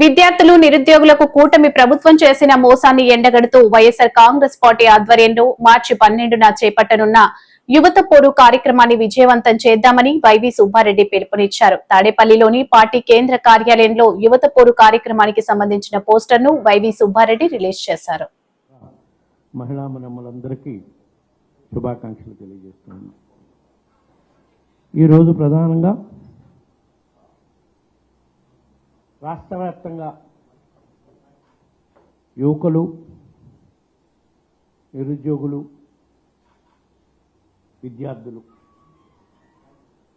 విద్యార్థులు నిరుద్యోగులకు కూటమి ప్రభుత్వం చేసిన మోసాన్ని ఎండగడుతూ వైఎస్ఆర్ కాంగ్రెస్ పార్టీ ఆధ్వర్యంలో మార్చి పన్నెండున చేపట్టనున్న యువత పోరు కార్యక్రమాన్ని విజయవంతం చేద్దామని వైవి సుబ్బారెడ్డి పిలుపునిచ్చారు. తాడేపల్లిలోని పార్టీ కేంద్ర కార్యాలయంలో యువత పోరు కార్యక్రమానికి సంబంధించిన పోస్టర్ను వైవి సుబ్బారెడ్డి రిలీజ్ చేశారు. ఈరోజు ప్రధానంగా రాష్ట్ర వ్యాప్తంగా యువకులు నిరుద్యోగులు విద్యార్థులు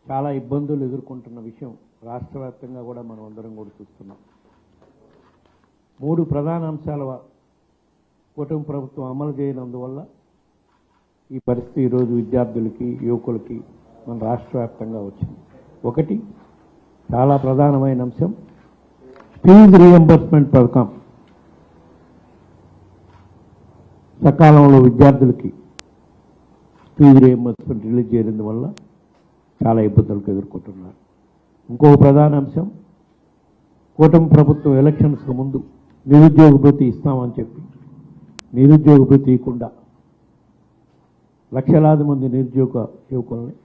చాలా ఇబ్బందులు ఎదుర్కొంటున్న విషయం రాష్ట్ర వ్యాప్తంగా కూడా మనం అందరం కూడా చూస్తున్నాం. మూడు ప్రధాన అంశాల కుటుంబ కూటమి ప్రభుత్వం అమలు చేయనందువల్ల ఈ పరిస్థితి ఈరోజు విద్యార్థులకి యువకులకి మన రాష్ట్ర వ్యాప్తంగా వచ్చింది. ఒకటి చాలా ప్రధానమైన అంశం ఫీజు రీఎంబర్స్మెంట్ పథకం సకాలంలో విద్యార్థులకి ఫీజు రీఎంబర్స్మెంట్ రిలీజ్ చేయడం వల్ల చాలా ఇబ్బందులకు ఎదుర్కొంటున్నారు. ఇంకో ప్రధాన అంశం కూటమి ప్రభుత్వం ఎలక్షన్స్కి ముందు నిరుద్యోగ భృతి ఇస్తామని చెప్పి నిరుద్యోగ భృతి ఇవ్వకుండా లక్షలాది మంది నిరుద్యోగ యువకుల్ని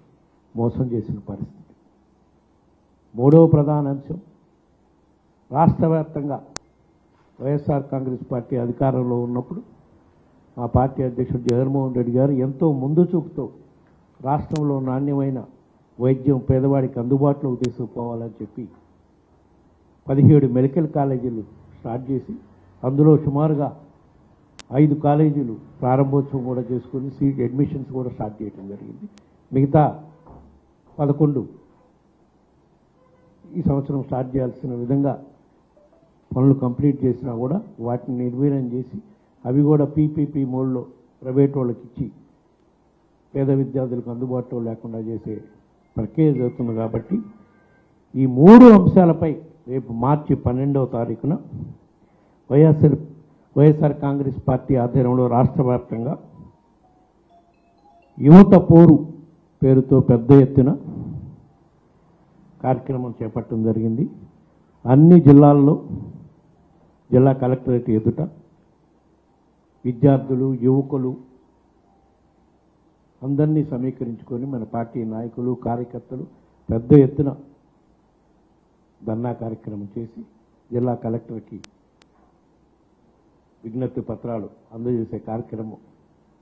మోసం చేసిన పరిస్థితి. మూడవ ప్రధాన అంశం రాష్ట్ర వ్యాప్తంగా వైఎస్ఆర్ కాంగ్రెస్ పార్టీ అధికారంలో ఉన్నప్పుడు మా పార్టీ అధ్యక్షుడు జగన్మోహన్ రెడ్డి గారు ఎంతో ముందు చూపుతో రాష్ట్రంలో నాణ్యమైన వైద్యం పేదవాడికి అందుబాటులోకి తీసుకుపోవాలని చెప్పి పదిహేడు మెడికల్ కాలేజీలు స్టార్ట్ చేసి అందులో సుమారుగా ఐదు కాలేజీలు ప్రారంభోత్సవం కూడా చేసుకుని సీట్ అడ్మిషన్స్ కూడా స్టార్ట్ చేయడం జరిగింది. మిగతా పదకొండు ఈ సంవత్సరం స్టార్ట్ చేయాల్సిన విధంగా పనులు కంప్లీట్ చేసినా కూడా వాటిని నిర్వీర్యం చేసి అవి కూడా పీపీపీ మోడ్లో ప్రైవేట్ వాళ్ళకి ఇచ్చి పేద విద్యార్థులకు అందుబాటులో లేకుండా చేసే ప్రక్రియ జరుగుతుంది కాబట్టి ఈ మూడు అంశాలపై రేపు మార్చి పన్నెండవ తారీఖున వైఎస్ఆర్ వైఎస్ఆర్ కాంగ్రెస్ పార్టీ ఆధ్వర్యంలో రాష్ట్ర వ్యాప్తంగా యువత పోరు పేరుతో పెద్ద ఎత్తున కార్యక్రమం చేపట్టడం జరిగింది. అన్ని జిల్లాల్లో జిల్లా కలెక్టరేట్ ఎదుట విద్యార్థులు యువకులు అందరినీ సమీకరించుకొని మన పార్టీ నాయకులు కార్యకర్తలు పెద్ద ఎత్తున ధర్నా కార్యక్రమం చేసి జిల్లా కలెక్టర్కి విజ్ఞప్తి పత్రాలు అందజేసే కార్యక్రమం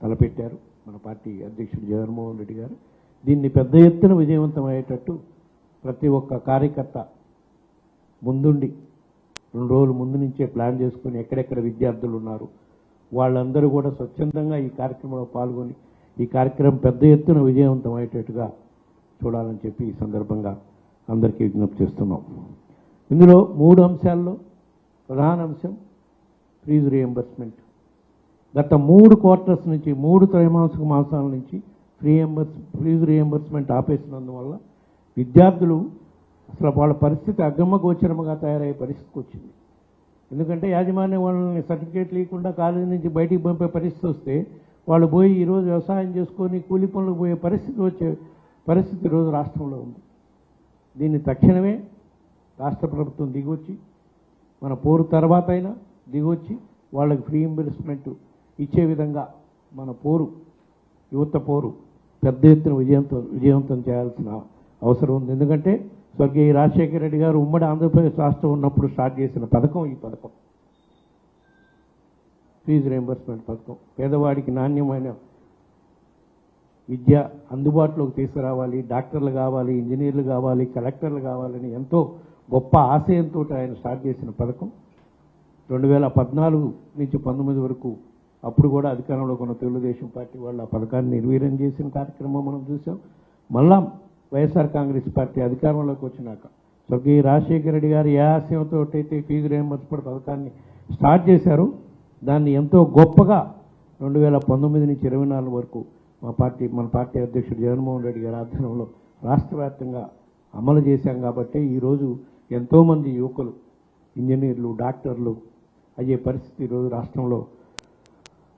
తలపెట్టారు మన పార్టీ అధ్యక్షుడు జగన్మోహన్ రెడ్డి గారు. దీన్ని పెద్ద ఎత్తున విజయవంతం అయ్యేటట్టు ప్రతి ఒక్క కార్యకర్త ముందుండి రెండు రోజులు ముందు నుంచే ప్లాన్ చేసుకొని ఎక్కడెక్కడ విద్యార్థులు ఉన్నారు. వాళ్ళందరూ కూడా స్వచ్ఛందంగా ఈ కార్యక్రమంలో పాల్గొని ఈ కార్యక్రమం పెద్ద ఎత్తున విజయవంతం అయ్యేటట్టుగా చూడాలని చెప్పి ఈ సందర్భంగా అందరికీ విజ్ఞప్తి చేస్తున్నాం. ఇందులో మూడు అంశాల్లో ప్రధాన అంశం ఫీజు రియంబర్స్మెంట్ గత మూడు క్వార్టర్స్ నుంచి మూడు త్రైమాసిక మాసాల నుంచి ఫ్రీ ఎంబర్స్ ఫీజు రియంబర్స్మెంట్ ఆపేసినందువల్ల విద్యార్థులు అసలు వాళ్ళ పరిస్థితి అగమ్మ గోచరముగా తయారయ్యే పరిస్థితికి వచ్చింది. ఎందుకంటే యాజమాన్యం వాళ్ళని సర్టిఫికేట్ లేకుండా కాలేజీ నుంచి బయటికి పంపే పరిస్థితి వస్తే వాళ్ళు పోయి ఈరోజు వ్యవసాయం చేసుకొని కూలి పనులకు పోయే పరిస్థితి వచ్చే పరిస్థితి ఈరోజు రాష్ట్రంలో ఉంది. దీన్ని తక్షణమే రాష్ట్ర ప్రభుత్వం దిగొచ్చి మన పోరు తర్వాత అయినా దిగొచ్చి వాళ్ళకి ఫ్రీ ఇంబర్స్మెంట్ ఇచ్చే విధంగా మన పోరు యువత పోరు పెద్ద ఎత్తున విజయంతం విజయవంతం చేయాల్సిన అవసరం ఉంది. ఎందుకంటే స్వర్గీయ రాజశేఖర రెడ్డి గారు ఉమ్మడి ఆంధ్రప్రదేశ్ రాష్ట్రం ఉన్నప్పుడు స్టార్ట్ చేసిన పథకం ఈ పథకం. ఫీజు రియంబర్స్మెంట్ పథకం. పేదవాడికి నాణ్యమైన విద్య అందుబాటులోకి తీసుకురావాలి డాక్టర్లు కావాలి ఇంజనీర్లు కావాలి కలెక్టర్లు కావాలని ఎంతో గొప్ప ఆశయంతో ఆయన స్టార్ట్ చేసిన పథకం. రెండు వేల పద్నాలుగు నుంచి పంతొమ్మిది వరకు అప్పుడు కూడా అధికారంలో ఉన్న తెలుగుదేశం పార్టీ వాళ్ళు ఆ పథకాన్ని నిర్వీర్యం చేసిన కార్యక్రమం మనం చూసాం మళ్ళా వైఎస్ఆర్ కాంగ్రెస్ పార్టీ అధికారంలోకి వచ్చినాక. స్వర్గీయ రాజశేఖర రెడ్డి గారు ఏ ఆశయంతో అయితే ఫీజు రియంబర్స్మెంట్ పథకాన్ని స్టార్ట్ చేశారు దాన్ని ఎంతో గొప్పగా రెండు వేల పంతొమ్మిది నుంచి ఇరవై నాలుగు వరకు మా పార్టీ మన పార్టీ అధ్యక్షుడు జగన్మోహన్ రెడ్డి గారి ఆధ్వర్యంలో రాష్ట్ర వ్యాప్తంగా అమలు చేశాం కాబట్టి ఈరోజు ఎంతోమంది యువకులు ఇంజనీర్లు డాక్టర్లు అయ్యే పరిస్థితి ఈరోజు రాష్ట్రంలో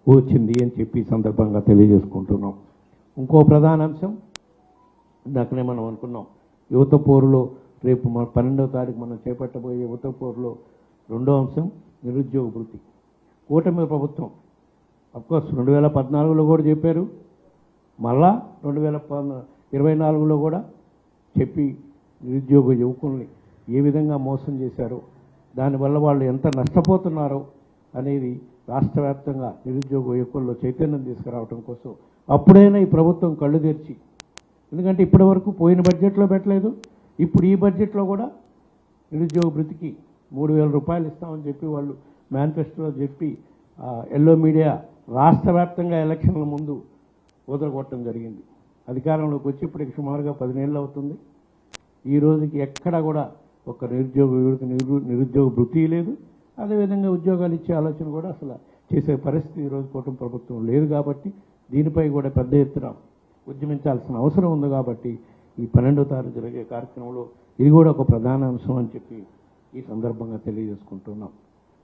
వచ్చింది అని చెప్పి సందర్భంగా తెలియజేసుకుంటున్నాం. ఇంకో ప్రధాన అంశం ఇందాకనే మనం అనుకున్నాం. యువత పోరులో రేపు మన పన్నెండవ తారీఖు మనం చేపట్టబోయే యువత పోరులో రెండో అంశం నిరుద్యోగ వృత్తి. కూటమి ప్రభుత్వం అఫ్కోర్స్ రెండు వేల పద్నాలుగులో కూడా చెప్పారు. మళ్ళా రెండు వేల ఇరవై నాలుగులో కూడా చెప్పి నిరుద్యోగ యువకుల్ని ఏ విధంగా మోసం చేశారో దానివల్ల వాళ్ళు ఎంత నష్టపోతున్నారో అనేది రాష్ట్ర వ్యాప్తంగా నిరుద్యోగ యువకుల్లో చైతన్యం తీసుకురావడం కోసం అప్పుడైనా ఈ ప్రభుత్వం కళ్ళు తెరిచి ఎందుకంటే ఇప్పటి వరకు పోయిన బడ్జెట్లో పెట్టలేదు. ఇప్పుడు ఈ బడ్జెట్లో కూడా నిరుద్యోగ భృతికి మూడు వేల రూపాయలు ఇస్తామని చెప్పి వాళ్ళు మేనిఫెస్టోలో చెప్పి ఎల్లో మీడియా రాష్ట్ర వ్యాప్తంగా ఎలక్షన్ల ముందు వదలగొట్టడం జరిగింది. అధికారంలోకి వచ్చి ఇప్పటికి సుమారుగా పదినేళ్ళు అవుతుంది. ఈ రోజుకి ఎక్కడా కూడా ఒక నిరుద్యోగ నిరు నిరుద్యోగ భృతి లేదు. అదేవిధంగా ఉద్యోగాలు ఇచ్చే ఆలోచన కూడా అసలు చేసే పరిస్థితి ఈరోజు కూటమి ప్రభుత్వం లేదు కాబట్టి దీనిపై కూడా పెద్ద ఎత్తున ఉద్యమించాల్సిన అవసరం ఉంది కాబట్టి ఈ పన్నెండో తారీఖు జరిగే కార్యక్రమంలో ఇది కూడా ఒక ప్రధాన అంశం అని చెప్పి ఈ సందర్భంగా తెలియజేసుకుంటున్నాం.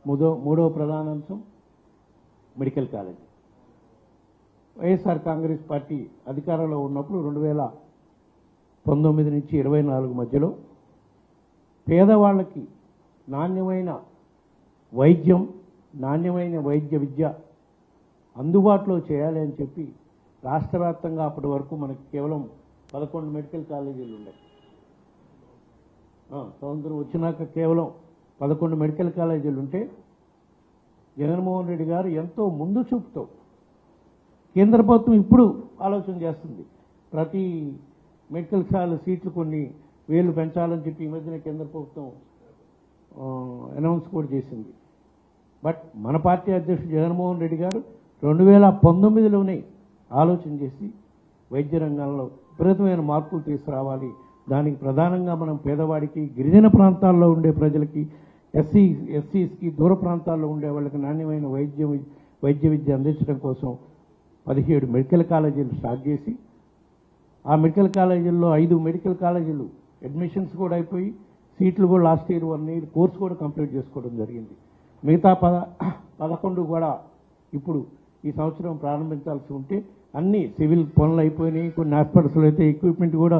మూడో మూడవ ప్రధాన అంశం medical college. YSR Congress party అధికారంలో ఉన్నప్పుడు రెండు వేల పంతొమ్మిది నుంచి ఇరవై నాలుగు మధ్యలో పేదవాళ్ళకి నాణ్యమైన వైద్యం నాణ్యమైన వైద్య విద్య అందుబాటులో చేయాలి అని చెప్పి రాష్ట్ర వ్యాప్తంగా అప్పటి వరకు మనకి కేవలం పదకొండు మెడికల్ కాలేజీలు ఉన్నాయి స్వతంత్రం వచ్చినాక కేవలం పదకొండు మెడికల్ కాలేజీలు ఉంటే జగన్మోహన్ రెడ్డి గారు ఎంతో ముందు చూపుతో కేంద్ర ప్రభుత్వం ఇప్పుడు ఆలోచన చేస్తుంది. ప్రతి మెడికల్ కాలేజ్ సీట్లు కొన్ని వేలు పెంచాలని చెప్పి ఈ మధ్యన కేంద్ర ప్రభుత్వం అనౌన్స్ కూడా చేసింది. బట్ మన పార్టీ అధ్యక్షుడు జగన్మోహన్ రెడ్డి గారు రెండు వేల పంతొమ్మిదిలోనే ఆలోచన చేసి వైద్య రంగంలో విపరీతమైన మార్పులు తీసుకురావాలి. దానికి ప్రధానంగా మనం పేదవాడికి గిరిజన ప్రాంతాల్లో ఉండే ప్రజలకి ఎస్సీ ఎస్సీస్కి దూర ప్రాంతాల్లో ఉండే వాళ్ళకి నాణ్యమైన వైద్య వైద్య విద్య అందించడం కోసం పదిహేడు మెడికల్ కాలేజీలు స్టార్ట్ చేసి ఆ మెడికల్ కాలేజీల్లో ఐదు మెడికల్ కాలేజీలు అడ్మిషన్స్ కూడా అయిపోయి సీట్లు కూడా last year one year course కూడా కంప్లీట్ చేసుకోవడం జరిగింది. మిగతా పద పదకొండు కూడా ఇప్పుడు ఈ సంవత్సరం ప్రారంభించాల్సి ఉంటే అన్ని సివిల్ పనులు అయిపోయినాయి కొన్ని హాస్పిటల్స్లో అయితే ఎక్విప్మెంట్ కూడా